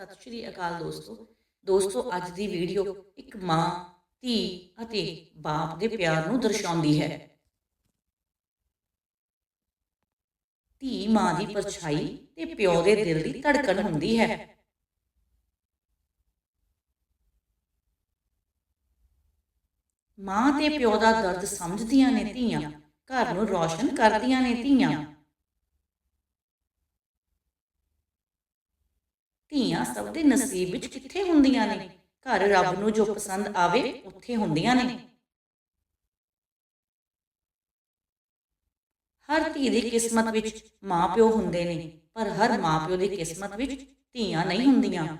ਸਤਿ ਸ਼੍ਰੀ ਅਕਾਲ ਦੋਸਤੋ। ਦੋਸਤੋ, ਅੱਜ ਦੀ ਵੀਡੀਓ ਇੱਕ ਮਾਂ, ਧੀ ਅਤੇ ਬਾਪ ਦੇ ਪਿਆਰ ਨੂੰ ਦਰਸਾਉਂਦੀ ਹੈ। ਧੀ ਮਾਂ ਦੀ ਪਰਛਾਈ ਤੇ ਪਿਓ ਦੇ ਦਿਲ ਦੀ ਧੜਕਣ ਹੁੰਦੀ ਹੈ। ਮਾਂ ਤੇ ਪਿਓ ਦਾ ਦਰਦ ਸਮਝਦੀਆਂ ਨੇ ਧੀਆਂ, ਘਰ ਨੂੰ ਰੌਸ਼ਨ ਕਰਦੀਆਂ ਨੇ ਧੀਆਂ। ਧੀਆਂ ਸਭ ਦੇ ਨਸੀਬ ਵਿੱਚ ਕਿੱਥੇ ਹੁੰਦੀਆਂ ਨੇ? ਘਰ ਰੱਬ ਨੂੰ ਜੋ ਪਸੰਦ ਆਵੇ, ਉੱਥੇ ਹੁੰਦੀਆਂ ਨੇ। ਹਰ ਧੀ ਦੀ ਕਿਸਮਤ ਵਿੱਚ ਮਾਪਿਓ ਹੁੰਦੇ ਨੇ, ਪਰ ਹਰ ਮਾਪਿਓ ਦੀ ਕਿਸਮਤ ਵਿੱਚ ਧੀਆਂ ਨਹੀਂ ਹੁੰਦੀਆਂ।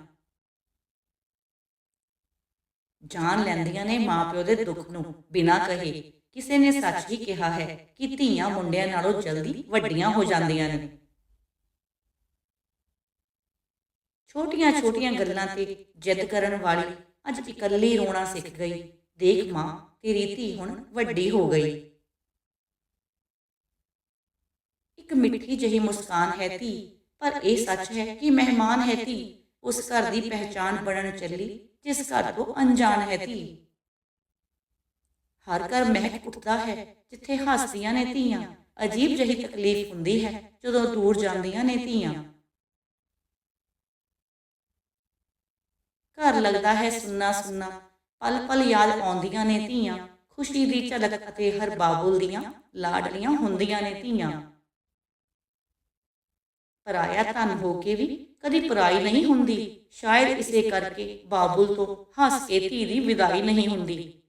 ਜਾਣ ਲੈਂਦੀਆਂ ਨੇ ਮਾਪਿਓ ਦੇ ਦੁੱਖ ਨੂੰ, ਬਿਨਾਂ ਕਹੇ। ਕਿਸੇ ਨੇ ਸੱਚ ਹੀ ਕਿਹਾ ਹੈ ਕਿ ਧੀਆਂ ਮੁੰਡਿਆਂ ਨਾਲੋਂ ਜਲਦੀ ਵੱਡੀਆਂ ਹੋ ਜਾਂਦੀਆਂ ਨੇ। ਛੋਟੀਆਂ-ਛੋਟੀਆਂ ਗੱਲਾਂ ਤੇ ਜਿੱਦ ਕਰਨ ਵਾਲੀ ਅੱਜ ਇਕੱਲੀ ਰੋਣਾ ਸਿੱਖ ਗਈ। ਦੇਖ ਮਾਂ, ਤੇਰੀ ਧੀ ਹੁਣ ਵੱਡੀ ਹੋ ਗਈ। ਇੱਕ ਮਿੱਠੀ ਜਿਹੀ ਮੁਸਕਾਨ ਹੈ ਧੀ, ਪਰ ਇਹ ਸੱਚ ਹੈ ਕਿ ਮਹਿਮਾਨ ਹੈ ਧੀ। ਉਸ ਘਰ ਦੀ ਪਹਿਚਾਨ ਬਣਨ ਚੱਲੀ, ਜਿਸ ਘਰ ਤੋਂ ਅਣਜਾਣ ਹੈ ਧੀ। ਹਰ ਘਰ ਮਹਿਕ ਉੱਠਦਾ ਹੈ, ਜਿੱਥੇ ਹੱਸਦੀਆਂ ਨੇ ਧੀਆਂ। ਅਜੀਬ ਜਿਹੀ ਤਕਲੀਫ ਹੁੰਦੀ ਹੈ ਜਦੋਂ ਦੂਰ ਜਾਂਦੀਆਂ ਨੇ ਧੀਆਂ। ਘਰ ਲੱਗਦਾ ਹੈ ਸੁੰਨਾ ਸੁੰਨਾ। ਪਲ ਪਲ ਯਾਦ ਆਉਂਦੀਆਂ ਨੇ ਧੀਆਂ। ਖੁਸ਼ੀ ਦੀ ਝਲਕ ਅਤੇ ਹਰ ਬਾਬੁਲ ਦੀਆਂ ਲਾਡਲੀਆਂ ਹੁੰਦੀਆਂ ਨੇ ਧੀਆਂ। ਪਰਾਇਆ ਧਨ ਹੋ ਕੇ ਵੀ ਕਦੀ ਪਰਾਈ ਨਹੀਂ ਹੁੰਦੀ। ਸ਼ਾਇਦ ਇਸੇ ਕਰਕੇ ਬਾਬੁਲ ਤੋਂ ਹੱਸ ਕੇ ਧੀ ਦੀ ਵਿਦਾਈ ਨਹੀਂ ਹੁੰਦੀ।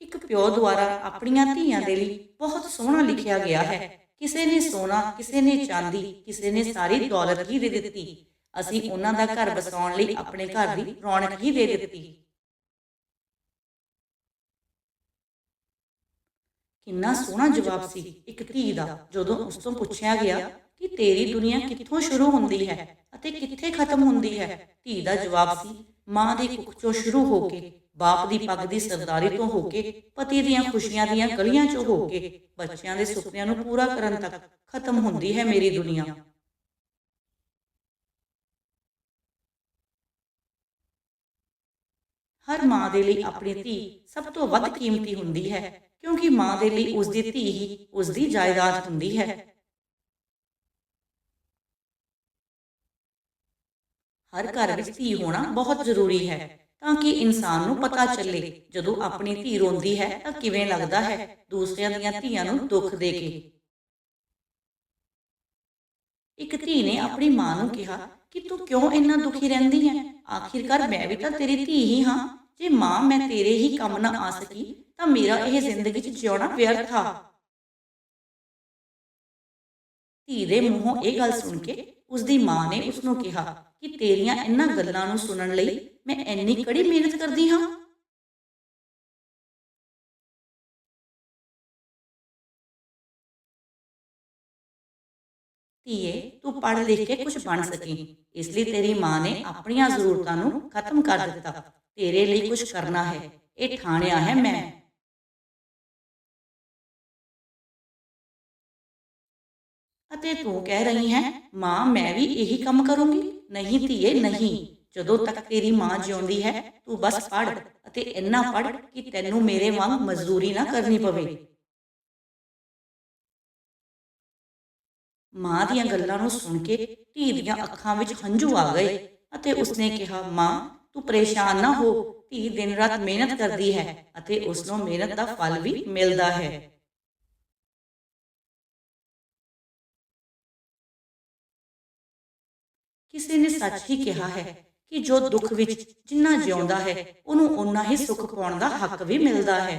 ਇੱਕ ਪਿਓ ਦੁਆਰਾ ਆਪਣੀਆਂ ਧੀਆਂ ਦੇ ਲਈ ਬਹੁਤ ਸੋਹਣਾ ਲਿਖਿਆ ਗਿਆ ਹੈ। ਕਿਸੇ ਨੇ ਸੋਨਾ, ਕਿਸੇ ਨੇ ਚਾਂਦੀ, ਕਿਸੇ ਨੇ ਸਾਰੀ ਦੌਲਤ ਹੀ ਦੇ ਦਿੱਤੀ। ਅਸੀਂ ਉਹਨਾਂ ਦਾ ਘਰ ਬਸਾਉਣ ਲਈ ਆਪਣੇ ਘਰ ਦੀ ਰੌਣਕ ਹੀ ਦੇ ਦਿੱਤੀ। ਕਿੰਨਾ ਸੋਹਣਾ ਜਵਾਬ ਸੀ ਇੱਕ ਧੀ ਦਾ, ਜਦੋਂ ਉਸ ਤੋਂ ਪੁੱਛਿਆ ਗਿਆ ਕਿ ਤੇਰੀ ਦੁਨੀਆ ਕਿੱਥੋਂ ਸ਼ੁਰੂ ਹੁੰਦੀ ਹੈ? ਅਤੇ ਕਿੱਥੇ ਖਤਮ ਹੁੰਦੀ ਹੈ? ਧੀ ਦਾ ਜਵਾਬ ਸੀ, ਮਾਂ ਦੀ ਕੁੱਖ ਚੋਂ ਸ਼ੁਰੂ ਹੋ ਕੇ, ਬਾਪ ਦੀ ਪੱਗ ਦੀ ਸਰਦਾਰੀ ਤੋਂ ਹੋ ਕੇ, ਪਤੀ ਦੀਆਂ ਖੁਸ਼ੀਆਂ ਦੀਆਂ ਗਲੀਆਂ ਚੋਂ ਹੋ ਕੇ, ਬੱਚਿਆਂ ਦੇ ਸੁਪਨਿਆਂ ਨੂੰ ਪੂਰਾ ਕਰਨ ਤੱਕ ਖਤਮ ਹੁੰਦੀ ਹੈ ਮੇਰੀ ਦੁਨੀਆ। ਹਰ ਮਾਂ ਦੇ ਲਈ ਆਪਣੀ ਧੀ ਸਭ ਤੋਂ ਵੱਧ ਕੀਮਤੀ ਹੁੰਦੀ ਹੈ, ਕਿਉਂਕਿ ਮਾਂ ਦੇ ਲਈ ਉਸ ਦੀ ਧੀ ਹੀ ਉਸ ਦੀ ਜਾਇਦਾਦ ਹੁੰਦੀ ਹੈ। ਹਰ ਘਰ ਵਿੱਚ ਧੀ ਹੋਣਾ ਬਹੁਤ ਜ਼ਰੂਰੀ ਹੈ ਤਾਂ ਕਿ ਇਨਸਾਨ ਨੂੰ ਪਤਾ ਚੱਲੇ ਜਦੋਂ ਆਪਣੀ ਧੀ ਰੋਂਦੀ ਹੈ ਤਾਂ ਕਿਵੇਂ ਲੱਗਦਾ ਹੈ ਦੂਸਰਿਆਂ ਦੀਆਂ ਧੀਆਂ ਨੂੰ ਦੁੱਖ ਦੇ ਕੇ। ਇੱਕ ਧੀ ਨੇ ਆਪਣੀ ਮਾਂ ਨੂੰ ਕਿਹਾ ਕਿ ਤੂੰ ਕਿਉਂ ਇੰਨਾ ਦੁਖੀ ਰਹਿੰਦੀ ਹੈ? ਆਖਿਰਕਾਰ ਮੈਂ ਵੀ ਤਾਂ ਤੇਰੀ ਧੀ ਹੀ ਹਾਂ। ਜੇ ਮਾਂ ਮੈਂ ਤੇਰੇ ਹੀ ਕੰਮ ਨਾ ਆ ਸਕੀ ਤਾਂ ਮੇਰਾ ਇਹ ਜ਼ਿੰਦਗੀ 'ਚ ਜਿਉਣਾ ਵਿਅਰਥ ਆ। ਧੀ ਦੇ ਮੂੰਹੋਂ ਇਹ ਗੱਲ ਸੁਣ ਕੇ ਉਸ ਦੀ ਮਾਂ ਨੇ ਉਸ ਨੂੰ ਕਿਹਾ ਕਿ ਤੇਰੀਆਂ ਇਹਨਾਂ ਗੱਲਾਂ ਨੂੰ ਸੁਣਨ ਲਈ ਮੈਂ ਇੰਨੀ ਕੜੀ ਮਿਹਨਤ ਕਰਦੀ ਹਾਂ। ਧੀਏ, ਤੂੰ ਪੜ੍ਹ ਲਿਖ ਕੇ ਕੁਝ ਬਣ ਸਕੀ। ਇਸ ਲਈ ਤੇਰੀ ਮਾਂ ਨੇ ਆਪਣੀਆਂ ਜ਼ਰੂਰਤਾਂ ਨੂੰ ਖਤਮ ਕਰ ਦਿੱਤਾ। ਤੇਰੇ ਲਈ ਕੁਝ ਕਰਨਾ ਹੈ। ਇਹ ਠਾਣਿਆ ਹੈ ਮੈਂ। ਅਤੇ ਤੂੰ ਕਹਿ ਰਹੀ ਹੈ, ਮਾਂ, ਮੈਂ ਵੀ ਇਹੀ ਕੰਮ ਕਰੂੰਗੀ। ਨਹੀਂ ਧੀਏ, ਨਹੀਂ। ਜਦੋਂ ਤੱਕ ਤੇਰੀ ਮਾਂ ਜਿਉਂਦੀ ਹੈ, ਤੂੰ ਬਸ ਪੜ ਅਤੇ ਇੰਨਾ ਪੜ ਕਿ ਤੈਨੂੰ ਮੇਰੇ ਵਾਂਗ ਮਜ਼ਦੂਰੀ ਨਾ ਕਰਨੀ ਪਵੇ। ਮਾਂ ਦੀਆਂ ਗੱਲਾਂ ਨੂੰ ਸੁਣ ਕੇ ਧੀ ਦੀਆਂ ਅੱਖਾਂ ਵਿੱਚ ਹੰਝੂ ਆ ਗਏ ਅਤੇ ਉਸਨੇ ਕਿਹਾ, ਮਾਂ, ਤੂੰ ਪਰੇਸ਼ਾਨ ਨਾ ਹੋ। ਧੀ ਦਿਨ ਰਾਤ ਮਿਹਨਤ ਕਰਦੀ ਹੈ ਅਤੇ ਉਸ ਨੂੰ ਮਿਹਨਤ ਦਾ ਫਲ ਵੀ ਮਿਲਦਾ ਹੈ। ਕਿਸੇ ਨੇ ਸੱਚ ਹੀ ਕਿਹਾ ਹੈ ਕਿ ਜੋ ਦੁੱਖ ਵਿੱਚ ਜਿੰਨਾ ਜਿਉਂਦਾ ਹੈ, ਉਹਨੂੰ ਓਨਾ ਹੀ ਸੁੱਖ ਪਾਉਣ ਦਾ ਹੱਕ ਵੀ ਮਿਲਦਾ ਹੈ।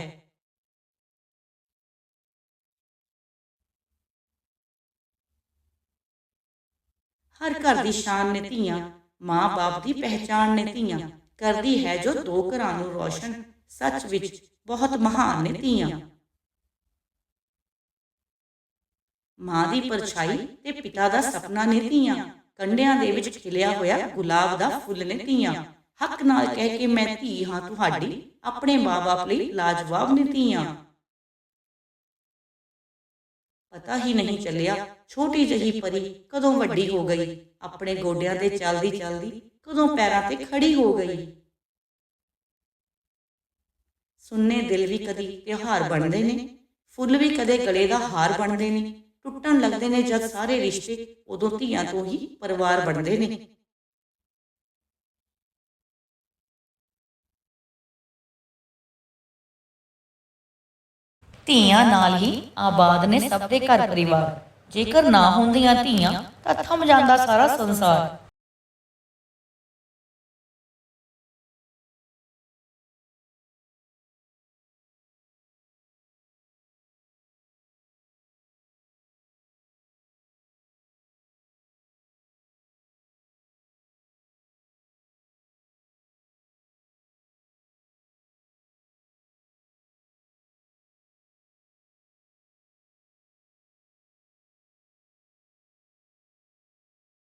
ਹਰ ਘਰ ਦੀ ਸ਼ਾਨ ਨੇ ਧੀਆਂ, ਮਾਂ-ਬਾਪ ਦੀ ਪਹਿਚਾਨ ਨੇ ਧੀਆਂ, ਕਰਦੀ ਹੈ ਜੋ ਦੋ ਘਰਾਂ ਨੂੰ ਰੋਸ਼ਨ, ਸੱਚ ਵਿੱਚ ਬਹੁਤ ਮਹਾਨ ਨੇ ਧੀਆਂ। ਮਾਂ ਦੀ ਪਰਛਾਈ ਤੇ ਪਿਤਾ ਦਾ ਸੁਪਨਾ ਨੇ ਧੀਆਂ। ਕੰਡਿਆਂ ਦੇ ਵਿੱਚ ਖਿਲਿਆ ਹੋਇਆ ਗੁਲਾਬ ਦਾ ਫੁੱਲ ਨੇ ਧੀਆਂ ਹੱਕ ਨਾਲ ਕਹਿ ਕੇ ਮੈਂ ਧੀ ਹਾਂ, ਤੁਹਾਡੀ ਆਪਣੇ ਮਾਪੇ ਲਈ ਲਾਜਵਾਬ ਨੇ ਧੀਆਂ ਪਤਾ ਹੀ ਨਹੀਂ ਚੱਲਿਆ, ਛੋਟੀ ਜਹੀ ਪਰੀ ਕਦੋਂ ਵੱਡੀ ਹੋ ਗਈ, ਆਪਣੇ ਗੋਡਿਆਂ ਤੇ ਚੱਲਦੀ ਚੱਲਦੀ ਕਦੋਂ ਪੈਰਾਂ ਤੇ ਖੜੀ ਹੋ ਗਈ। ਸੁੰਨੇ ਦਿਲ ਵੀ ਕਦੀ ਤਿਉਹਾਰ ਬਣਦੇ ਨੇ, ਫੁੱਲ ਵੀ ਕਦੇ ਗਲੇ ਦਾ ਹਾਰ ਬਣਦੇ ਨੇ ਟੁੱਟਣ ਲੱਗਦੇ ਨੇ ਜਦ ਸਾਰੇ ਰਿਸ਼ਤੇ ਉਦੋਂ ਧੀਆਂ ਤੋਂ ਹੀ ਪਰਿਵਾਰ ਬਣਦੇ ਨੇ। ਧੀਆਂ ਨਾਲ ਹੀ ਆਬਾਦ ਨੇ ਸਭ ਦੇ ਘਰ ਪਰਿਵਾਰ ਜੇਕਰ ਨਾ ਹੁੰਦੀਆਂ ਧੀਆਂ, ਤਾਂ ਥੰਮ ਜਾਂਦਾ ਸਾਰਾ ਸੰਸਾਰ।